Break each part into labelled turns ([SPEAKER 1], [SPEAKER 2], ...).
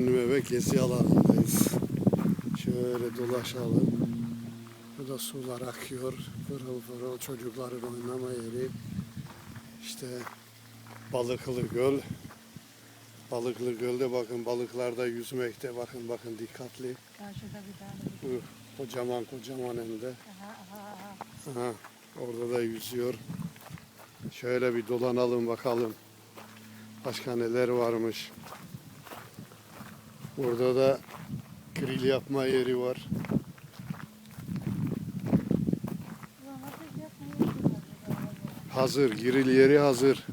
[SPEAKER 1] dinlenme ve gezi alanındayız. Şöyle dolaşalım. Burada sular akıyor. Fırıl fırıl çocukların oynama yeri. İşte Balıklı Göl. Balıklı Göl'de bakın balıklar da yüzmekte. Bakın bakın dikkatli.
[SPEAKER 2] Karşıda bir tane.
[SPEAKER 1] Uh, kocaman kocaman hem de.
[SPEAKER 2] Aha aha aha.
[SPEAKER 1] Aha, orada da yüzüyor. Şöyle bir dolanalım bakalım. Başka neler varmış. Burada da grill yapma yeri var. Hazır, grill yeri hazır.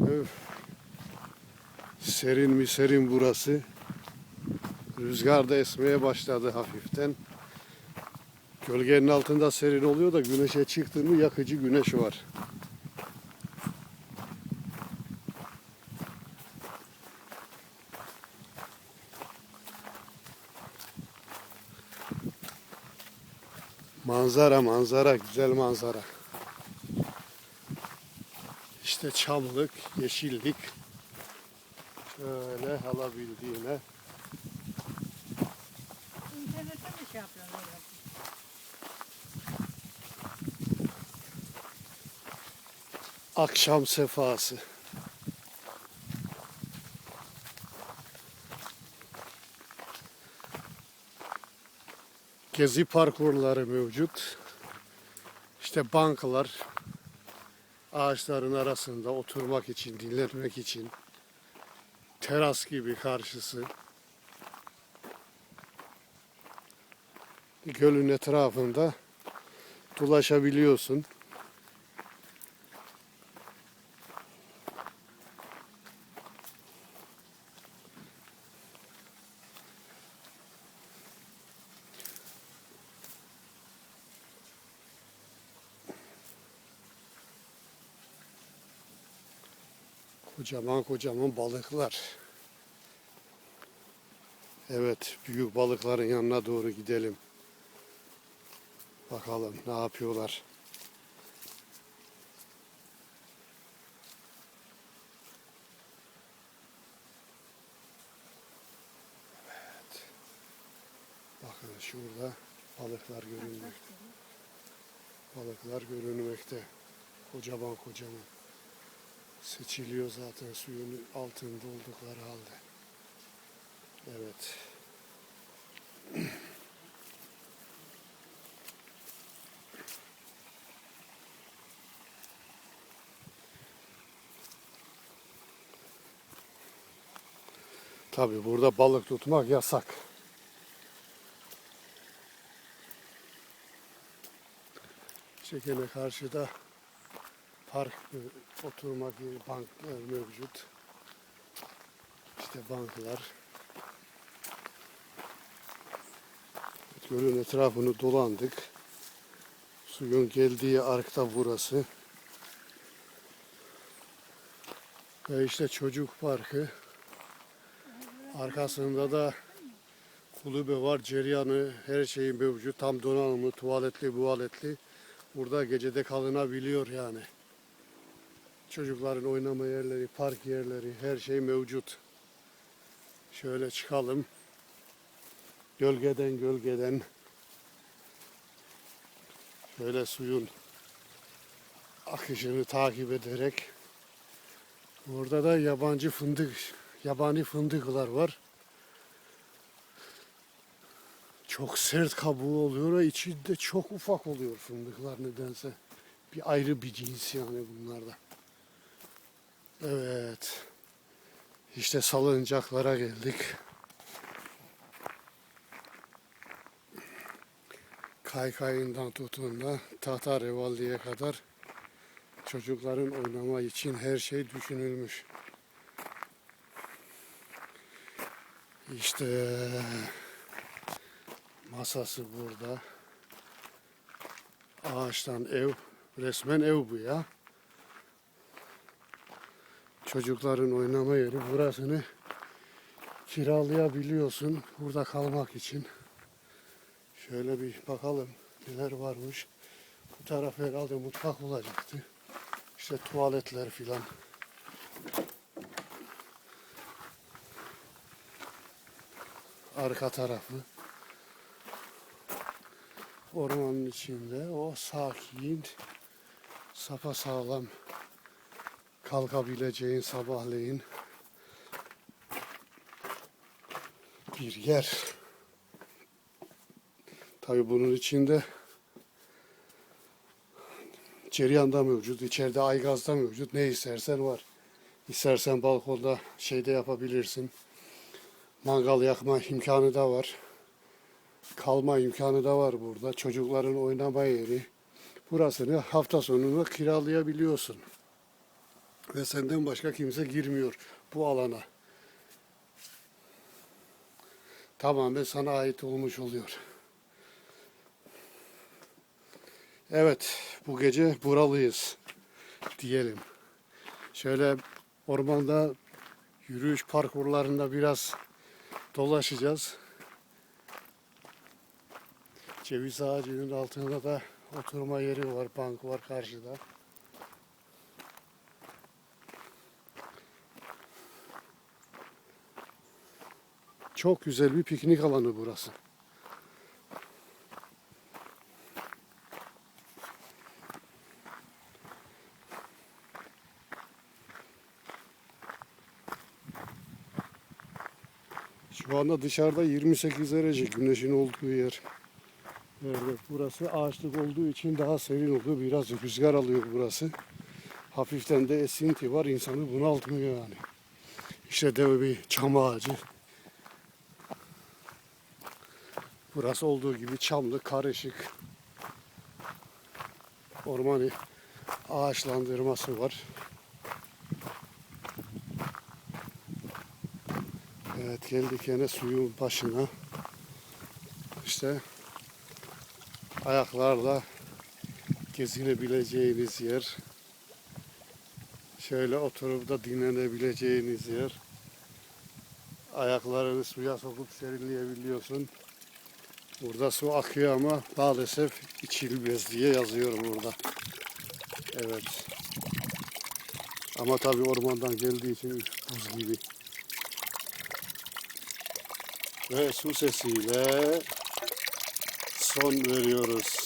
[SPEAKER 1] Öf. Serin mi serin burası. Rüzgar da esmeye başladı hafiften. Gölgenin altında serin oluyor da güneşe çıktı mı yakıcı güneş var. Manzara manzara güzel manzara. İşte çamlık, yeşillik. Şöyle alabildiğine.
[SPEAKER 2] İnternette mi şey yapıyorsun?
[SPEAKER 1] Akşam sefası. Gezi parkurları mevcut. İşte bankalar ağaçların arasında oturmak için, dinlenmek için teras gibi karşısı. Gölün etrafında dolaşabiliyorsun. Kocaman kocaman balıklar. Evet, büyük balıkların yanına doğru gidelim. Bakalım ne yapıyorlar. Evet. Bakın şurada balıklar görünmekte. Balıklar görünmekte. Kocaman kocaman seçiliyor zaten suyun altında oldukları halde. Evet. Tabi burada balık tutmak yasak. Çekene karşıda park e, oturmak yeri banklar mevcut. İşte banklar. Gölün etrafını dolandık. Suyun geldiği arkta burası. Ve işte çocuk parkı. Arkasında da kulübe var. Ceryanı her şeyi mevcut. Tam donanımlı, tuvaletli, muvaletli. Burada gecede kalınabiliyor yani. Çocukların oynama yerleri, park yerleri, her şey mevcut. Şöyle çıkalım. Gölgeden gölgeden. Şöyle suyun akışını takip ederek. Burada da yabancı fındık, yabani fındıklar var. Çok sert kabuğu oluyor ve içinde çok ufak oluyor fındıklar nedense. Bir ayrı bir cins yani bunlarda. Evet. İşte salıncaklara geldik. Kaykayından tutun da tahta revalliye kadar çocukların oynama için her şey düşünülmüş. İşte masası burada. Ağaçtan ev, resmen ev bu ya çocukların oynama yeri. Burasını kiralayabiliyorsun burada kalmak için. Şöyle bir bakalım neler varmış. Bu taraf herhalde mutfak olacaktı. İşte tuvaletler filan. Arka tarafı. Ormanın içinde o sakin, sapa sağlam kalkabileceğin sabahleyin bir yer. Tabi bunun içinde ceryanda mevcut, içeride aygazda mevcut. Ne istersen var. İstersen balkonda şeyde yapabilirsin. Mangal yakma imkanı da var. Kalma imkanı da var burada. Çocukların oynama yeri. Burasını hafta sonunu kiralayabiliyorsun. Ve senden başka kimse girmiyor bu alana. Tamamen sana ait olmuş oluyor. Evet, bu gece buralıyız diyelim. Şöyle ormanda yürüyüş parkurlarında biraz dolaşacağız. Ceviz ağacının altında da oturma yeri var, bank var karşıda. Çok güzel bir piknik alanı burası. Şu anda dışarıda 28 derece güneşin olduğu yer. Evet, burası ağaçlık olduğu için daha serin oluyor. Biraz rüzgar alıyor burası. Hafiften de esinti var. insanı bunaltmıyor yani. İşte dev bir çam ağacı. Burası olduğu gibi çamlı, karışık. Ormanı ağaçlandırması var. Evet geldik yine suyun başına. İşte ayaklarla gezinebileceğiniz yer. Şöyle oturup da dinlenebileceğiniz yer. Ayaklarını suya sokup serinleyebiliyorsun. Burada su akıyor ama maalesef içilmez diye yazıyorum burada. Evet. Ama tabii ormandan geldiği için buz gibi. Ve su sesiyle son veriyoruz.